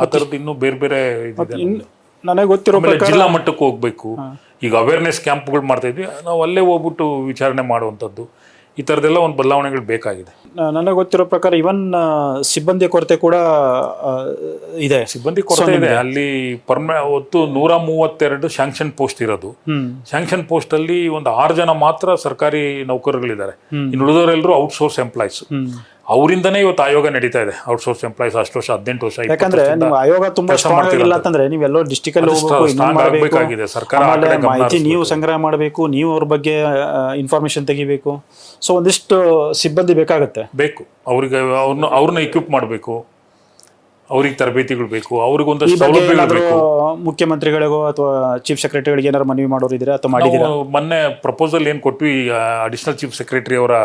ಆ ಥರದ್ದು ಇನ್ನೂ ಬೇರೆ ಬೇರೆ ನನಗೆ ಗೊತ್ತಿರೋ ಪ್ರಕಾರ ಜಿಲ್ಲಾ ಮಟ್ಟಕ್ಕೆ ಹೋಗ್ಬೇಕು. ಈಗ ಅವೇರ್ನೆಸ್ ಕ್ಯಾಂಪ್ಗಳು ಮಾಡ್ತಾ ಇದ್ವಿ. ನಾವು ಅಲ್ಲೇ ಹೋಗ್ಬಿಟ್ಟು ವಿಚಾರಣೆ ಮಾಡುವಂಥದ್ದು. ಈ ಥರದ್ದೆಲ್ಲ ಒಂದು ಬದಲಾವಣೆಗಳು ಬೇಕಾಗಿದೆ. ನನಗೆ ಗೊತ್ತಿರೋ ಪ್ರಕಾರ ಇವನ್ ಸಿಬ್ಬಂದಿ ಕೊರತೆ ಕೂಡ ಇದೆ. ಸಿಬ್ಬಂದಿ ಕೊರತೆ ಇದೆ. ಅಲ್ಲಿ ಪರ್ಮ ಒತ್ತು ನೂರ ಮೂವತ್ತೆರಡು ಶಾಂಕ್ಷನ್ ಪೋಸ್ಟ್ ಇರೋದು. ಶಾಂಕ್ಷನ್ ಪೋಸ್ಟ್ ಅಲ್ಲಿ ಒಂದು ಆರು ಜನ ಮಾತ್ರ ಸರ್ಕಾರಿ ನೌಕರರುಗಳಿದ್ದಾರೆ ಇನ್ನು ಉಳಿದವರೆಲ್ಲರೂ ಔಟ್ಸೋರ್ಸ್ ಎಂಪ್ಲಾಯ್ಸ್ ಅವರಿಂದನೇ ಇವತ್ತು ಆಯೋಗ ನಡೀತಾ ಇದೆ. ಔಟ್ಸೋರ್ಸ್ ಎಂಪ್ಲಾಯ್ಸ್ ಅಷ್ಟು ವರ್ಷ ಹದಿನೆಂಟು ವರ್ಷ ಯಾಕಂದ್ರೆ ನೀವು ಆಯೋಗ ತುಂಬಾ ಸ್ಟ್ರಾಂಗ್ ಮಾಡ್ತಿರೋದು. ಅಂತಂದ್ರೆ ನೀವೆಲ್ಲೋ ಡಿಸ್ಟಿಕ್ ಅಲ್ಲಿ ಹೋಗಬೇಕಾಗಿದೆ. ಸರ್ಕಾರ ಮಾಹಿತಿ ನೀವು. ಸಂಗ್ರಹ ಮಾಡಬೇಕು ನೀವು ಅವ್ರ ಬಗ್ಗೆ ಇನ್ಫಾರ್ಮೇಶನ್ ತೆಗಿಬೇಕು. ಸೊ ಒಂದಿಷ್ಟು ಸಿಬ್ಬಂದಿ ಬೇಕಾಗುತ್ತೆ. ಬೇಕು. ಅವ್ರಿಗೆ ಅವ್ರನ್ನ ಅವ್ರನ್ನ ಇಕ್ವಿಪ್ ಮಾಡಬೇಕು. ಅವ್ರಿಗೆ ತರಬೇತಿಗಳು ಬೇಕು. ಅವ್ರಿಗೆ ಒಂದಷ್ಟು ಬಗ್ಗೆ ಸೌಲಭ್ಯಗಳು ಬೇಕು. ಮುಖ್ಯಮಂತ್ರಿಗಳಿಗೋ ಅಥವಾ ಚೀಫ್ ಸೆಕ್ರೆಟರಿಗಳಿಗೆ ಏನಾದ್ರು ಮನವಿ ಮಾಡೋರು ಇದ್ದೀರಾ ಅಥವಾ ಮಾಡಿದ್ದೀರಾ? ಮೊನ್ನೆ ಪ್ರಪೋಸಲ್ ಏನು ಕೊಟ್ವಿ ಅಡಿಷನಲ್ ಚೀಫ್ ಸೆಕ್ರೆಟರಿ ಅವರ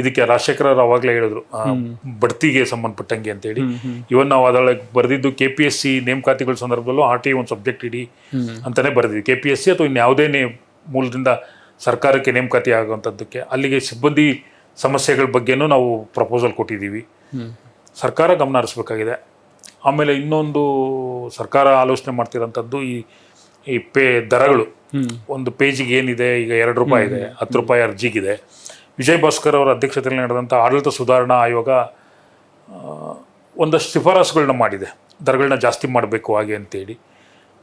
ಇದಕ್ಕೆ ರಾಜಶೇಖರ ಅವಾಗಲೇ ಹೇಳಿದ್ರು ಬಡ್ತಿಗೆ ಸಂಬಂಧಪಟ್ಟಂಗೆ ಅಂತೇಳಿ. ಇವನ್ ನಾವು ಅದರೊಳಗೆ ಬರೆದಿದ್ದು ಕೆ ಪಿ ಎಸ್ ಸಿ ನೇಮಕಾತಿಗಳ ಸಂದರ್ಭದಲ್ಲೂ ಆರ್ ಟಿ ಒಂದು ಸಬ್ಜೆಕ್ಟ್ ಇಡಿ ಅಂತಾನೆ ಬರೆದಿದ್ವಿ. ಕೆ ಪಿ ಎಸ್ ಸಿ ಅಥವಾ ಇನ್ಯಾವುದೇ ನೇ ಮೂಲದಿಂದ ಸರ್ಕಾರಕ್ಕೆ ನೇಮಕಾತಿ ಆಗುವಂಥದ್ದಕ್ಕೆ ಅಲ್ಲಿಗೆ ಸಿಬ್ಬಂದಿ ಸಮಸ್ಯೆಗಳ ಬಗ್ಗೆನೂ ನಾವು ಪ್ರಪೋಸಲ್ ಕೊಟ್ಟಿದ್ದೀವಿ. ಸರ್ಕಾರ ಗಮನ ಹರಿಸ್ಬೇಕಾಗಿದೆ. ಆಮೇಲೆ ಇನ್ನೊಂದು ಸರ್ಕಾರ ಆಲೋಚನೆ ಮಾಡ್ತಿರೋಂಥದ್ದು ಈ ಈ ಪೇ ದರಗಳು. ಒಂದು ಪೇಜಿಗೆ ಏನಿದೆ ಈಗ ಎರಡು ರೂಪಾಯಿ ಇದೆ ಹತ್ತು ರೂಪಾಯಿ ಅರ್ಜಿಗಿದೆ. ವಿಜಯ್ ಭಾಸ್ಕರ್ ಅವರ ಅಧ್ಯಕ್ಷತೆಯಲ್ಲಿ ನಡೆದಂಥ ಆಡಳಿತ ಸುಧಾರಣಾ ಆಯೋಗ ಒಂದಷ್ಟು ಶಿಫಾರಸುಗಳನ್ನ ಮಾಡಿದೆ. ದರಗಳನ್ನ ಜಾಸ್ತಿ ಮಾಡಬೇಕು ಹಾಗೆ ಅಂತೇಳಿ.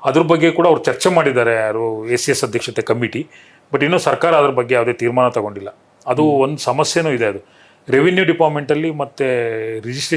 ಅದ್ರ ಬಗ್ಗೆ ಕೂಡ ಅವ್ರು ಚರ್ಚೆ ಮಾಡಿದ್ದಾರೆ ಯಾರು ಎ ಸಿ ಎಸ್ ಅಧ್ಯಕ್ಷತೆ ಕಮಿಟಿ ಬಟ್ ಇನ್ನೂ ಸರ್ಕಾರ ಅದ್ರ ಬಗ್ಗೆ ಯಾವುದೇ ತೀರ್ಮಾನ ತಗೊಂಡಿಲ್ಲ. ಅದು ಒಂದು ಸಮಸ್ಯೆನೂ ಇದೆ ಅದು. ರೆವಿನ್ಯೂ ಡಿಪಾರ್ಟ್ಮೆಂಟಲ್ಲಿ ಮತ್ತು ರಿಜಿಸ್ಟ್ರೇಷನ್